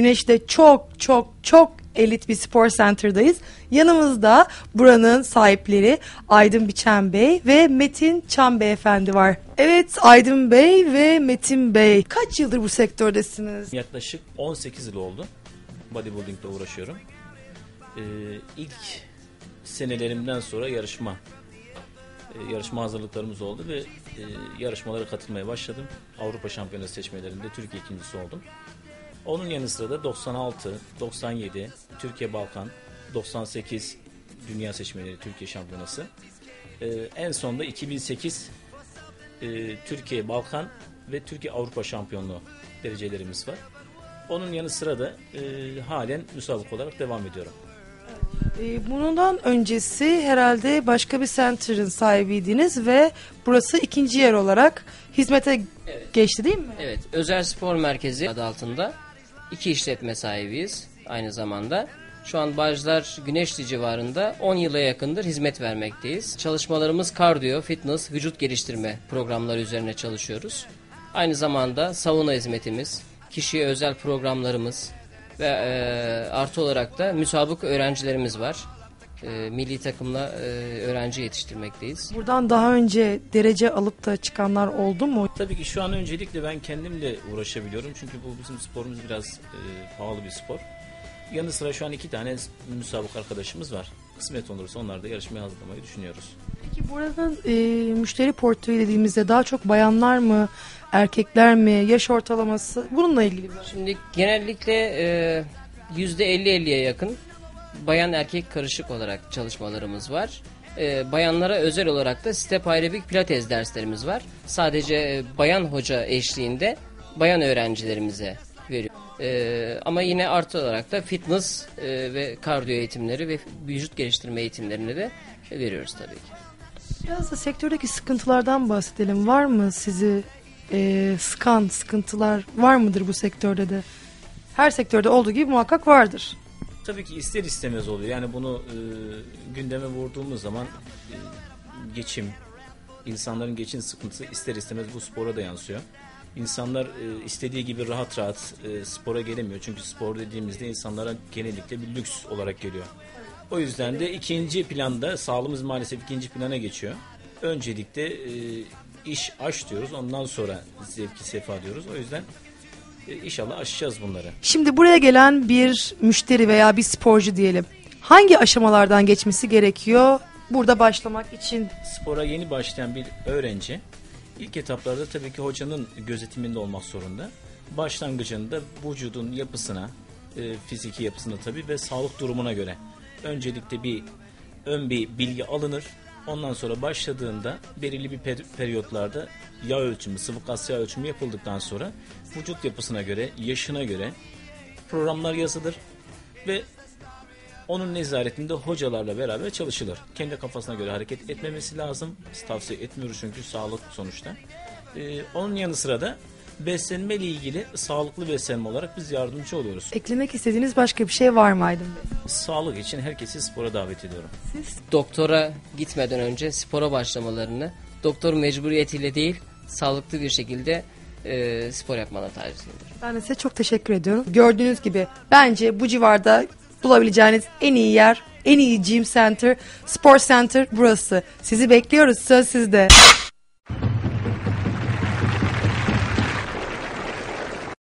Güneş'te çok çok çok elit bir spor center'dayız. Yanımızda buranın sahipleri Aydın Biçen Bey ve Metin Çam Beyefendi var. Evet Aydın Bey ve Metin Bey. Kaç yıldır bu sektördesiniz? Yaklaşık 18 yıl oldu bodybuilding ile uğraşıyorum. Ee, ilk senelerimden sonra yarışma e, yarışma hazırlıklarımız oldu ve e, yarışmalara katılmaya başladım. Avrupa Şampiyonası seçmelerinde Türkiye ikincisi oldum. Onun yanı sıra da 96, 97, Türkiye Balkan, 98 Dünya Seçmeleri Türkiye Şampiyonası. Ee, en sonda 2008 e, Türkiye Balkan ve Türkiye Avrupa Şampiyonluğu derecelerimiz var. Onun yanı sıra da e, halen müsabak olarak devam ediyorum. Ee, Bundan öncesi herhalde başka bir center'ın sahibiydiniz ve burası ikinci yer olarak hizmete Evet. geçti değil mi? Evet, Özel Spor Merkezi adı altında iki işletme sahibiyiz aynı zamanda. Şu an Bağcılar Güneşli civarında 10 yıla yakındır hizmet vermekteyiz. Çalışmalarımız kardiyo, fitness, vücut geliştirme programları üzerine çalışıyoruz. Aynı zamanda sauna hizmetimiz, kişiye özel programlarımız ve e, artı olarak da müsabık öğrencilerimiz var. E, milli takımla e, öğrenci yetiştirmekteyiz. Buradan daha önce derece alıp da çıkanlar oldu mu? Tabii ki şu an öncelikle ben kendimle uğraşabiliyorum. Çünkü bu bizim sporumuz biraz e, pahalı bir spor. Yanı sıra şu an iki tane müsabak arkadaşımız var. Kısmet olursa onlar da yarışmaya hazırlamayı düşünüyoruz. Peki buranın e, müşteri portföyü dediğimizde daha çok bayanlar mı, erkekler mi, yaş ortalaması bununla ilgili bir Şimdi genellikle e, %50-50'ye yakın bayan erkek karışık olarak çalışmalarımız var. E, bayanlara özel olarak da step aerobik pilates derslerimiz var. Sadece e, bayan hoca eşliğinde bayan öğrencilerimize veriyor. E, ama yine artı olarak da fitness e, ve kardiyo eğitimleri ve vücut geliştirme eğitimlerini de veriyoruz tabii ki. Biraz da sektördeki sıkıntılardan bahsedelim. Var mı sizi e, sıkan sıkıntılar var mıdır bu sektörde de? Her sektörde olduğu gibi muhakkak vardır. Tabii ki ister istemez oluyor. Yani bunu e, gündeme vurduğumuz zaman e, geçim, insanların geçim sıkıntısı ister istemez bu spora da yansıyor. İnsanlar e, istediği gibi rahat rahat e, spora gelemiyor. Çünkü spor dediğimizde insanlara genellikle bir lüks olarak geliyor. O yüzden de ikinci planda sağlığımız maalesef ikinci plana geçiyor. Öncelikle e, iş aş diyoruz. Ondan sonra zevki sefa diyoruz. O yüzden inşallah aşacağız bunları. Şimdi buraya gelen bir müşteri veya bir sporcu diyelim. Hangi aşamalardan geçmesi gerekiyor burada başlamak için? spora yeni başlayan bir öğrenci ilk etaplarda tabii ki hocanın gözetiminde olmak zorunda. Başlangıcında vücudun yapısına, e, fiziki yapısına tabii ve sağlık durumuna göre öncelikle bir ön bir bilgi alınır. Ondan sonra başladığında belirli bir per- periyotlarda yağ ölçümü, sıvı kas yağ ölçümü yapıldıktan sonra vücut yapısına göre, yaşına göre programlar yazılır ve onun nezaretinde hocalarla beraber çalışılır. Kendi kafasına göre hareket etmemesi lazım. Biz tavsiye etmiyoruz çünkü sağlık sonuçta. Ee, onun yanı sıra da beslenme ile ilgili sağlıklı beslenme olarak biz yardımcı oluyoruz. Eklemek istediğiniz başka bir şey var mı Aydın Bey? Sağlık için herkesi spora davet ediyorum. Siz? doktora gitmeden önce spora başlamalarını doktor mecburiyetiyle değil sağlıklı bir şekilde e, spor yapmalarını tavsiye ederim. Ben de size çok teşekkür ediyorum. Gördüğünüz gibi bence bu civarda bulabileceğiniz en iyi yer, en iyi gym center, spor center burası. Sizi bekliyoruz. Söz sizde.